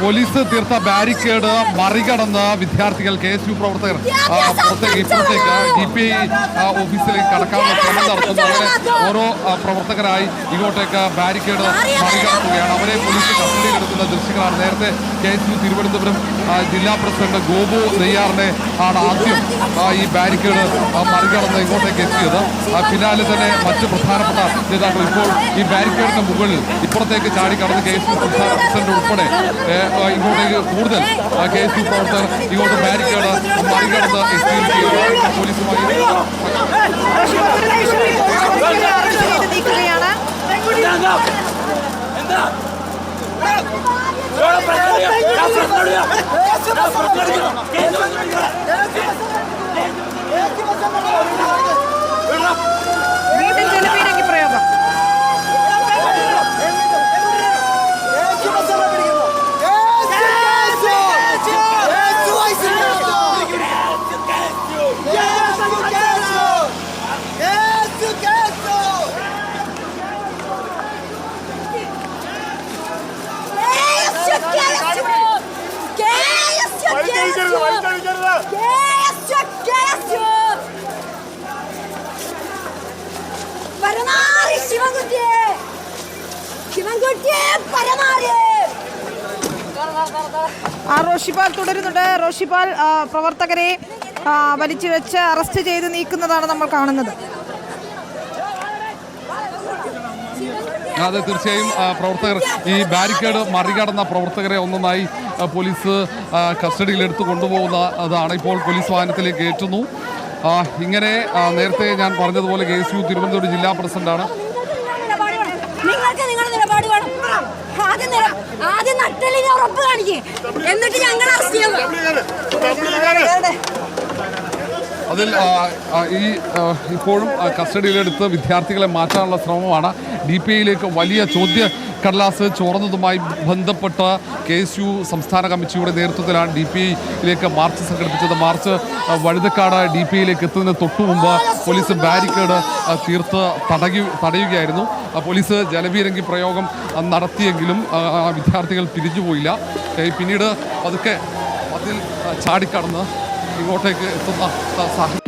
Police തീർത്ത barricade മറികടന്ന് വിദ്യാർത്ഥികൾ കെ എസ് യു പ്രവർത്തകർ പുറത്തേക്ക് ഇപ്പുറത്തേക്ക് ഡി പി ഐ ഓഫീസിലേക്ക് കടക്കാനുള്ള ശ്രമം നടത്തുന്നു. അങ്ങനെ ഓരോ പ്രവർത്തകരായി ഇങ്ങോട്ടേക്ക് ബാരിക്കേഡ് മറികടക്കുകയാണ്. അവരെ പോലീസ് കസ്റ്റഡിയിലെടുക്കുന്ന ദൃശ്യങ്ങളാണ്. നേരത്തെ കെ എസ് യു തിരുവനന്തപുരം ജില്ലാ പ്രസിഡന്റ് ഗോപു നെയ്യാറിനെ ആണ് ആദ്യം ഈ ബാരിക്കേഡ് ആ, മറികടന്ന് ഇങ്ങോട്ടേക്ക് എത്തിയത്. ആ, പിന്നാലെ തന്നെ മറ്റ് പ്രധാനപ്പെട്ട നേതാക്കൾ ഇപ്പോൾ ഈ ബാരിക്കേഡിന്റെ മുകളിൽ ഇപ്പുറത്തേക്ക് ചാടി കടന്ന് കെ എസ് യു സംസ്ഥാന പ്രസിഡന്റ് ഉൾപ്പെടെ ഇങ്ങോട്ടേക്ക് കൂടുതൽ കെ എസ് യു പ്രവർത്തകർ ഇങ്ങോട്ട് ബാരിക്കേഡ് മറികടന്ന് എത്തിയിരിക്കുകയാണ്. പോലീസുമായി അറസ്റ്റ് ശിവൻകുട്ടിയെ ശിവൻകുട്ടിയെ ആ റോഷിപാൽ തുടരുന്നുണ്ട്. റോഷിപാൽ പ്രവർത്തകരെ വലിച്ചു വെച്ച് അറസ്റ്റ് ചെയ്ത് നീക്കുന്നതാണ് നമ്മൾ കാണുന്നത്. അതെ തീർച്ചയായും പ്രവർത്തകർ ഈ ബാരിക്കേഡ് മറികടന്ന പ്രവർത്തകരെ ഒന്നൊന്നായി പോലീസ് കസ്റ്റഡിയിലെടുത്ത് കൊണ്ടുപോകുന്ന അതാണ് ഇപ്പോൾ പോലീസ് വാഹനത്തിലേക്ക് ഏറ്റുന്നു. ഇങ്ങനെ നേരത്തെ ഞാൻ പറഞ്ഞതുപോലെ കെ എസ് യു തിരുവനന്തപുരം ജില്ലാ പ്രസിഡന്റാണ്. നിങ്ങൾക്ക് നിങ്ങളുടെ നിലപാട് വേണം. ആദ്യം ആദ്യം നട്ടലിന് ഉറപ്പ് കാണിക്കേ. എന്നിട്ട് ഞങ്ങൾ അതിൽ ഈ ഇപ്പോഴും കസ്റ്റഡിയിലെടുത്ത് വിദ്യാർത്ഥികളെ മാറ്റാനുള്ള ശ്രമമാണ് ഡി പി ഐയിലേക്ക് വലിയ ചോദ്യ കടലാസ് ചോർന്നതുമായി ബന്ധപ്പെട്ട കെ എസ് യു സംസ്ഥാന കമ്മിറ്റിയുടെ നേതൃത്വത്തിലാണ് ഡി പി ഐയിലേക്ക് മാർച്ച് സംഘടിപ്പിച്ചത്. മാർച്ച് വഴുതക്കാട് ഡി പി ഐയിലേക്ക് എത്തുന്നതിന് തൊട്ടു മുമ്പ് പോലീസ് ബാരിക്കേഡ് തീർത്ത് തടയു തടയുകയായിരുന്നു. പോലീസ് ജലവീരങ്കി പ്രയോഗം നടത്തിയെങ്കിലും വിദ്യാർത്ഥികൾ പിരിഞ്ഞുപോയില്ല പിന്നീട് പതുക്കെ അതിൽ ചാടിക്കടന്ന് ഇങ്ങോട്ടേക്ക് എത്തുന്ന സാഹചര്യം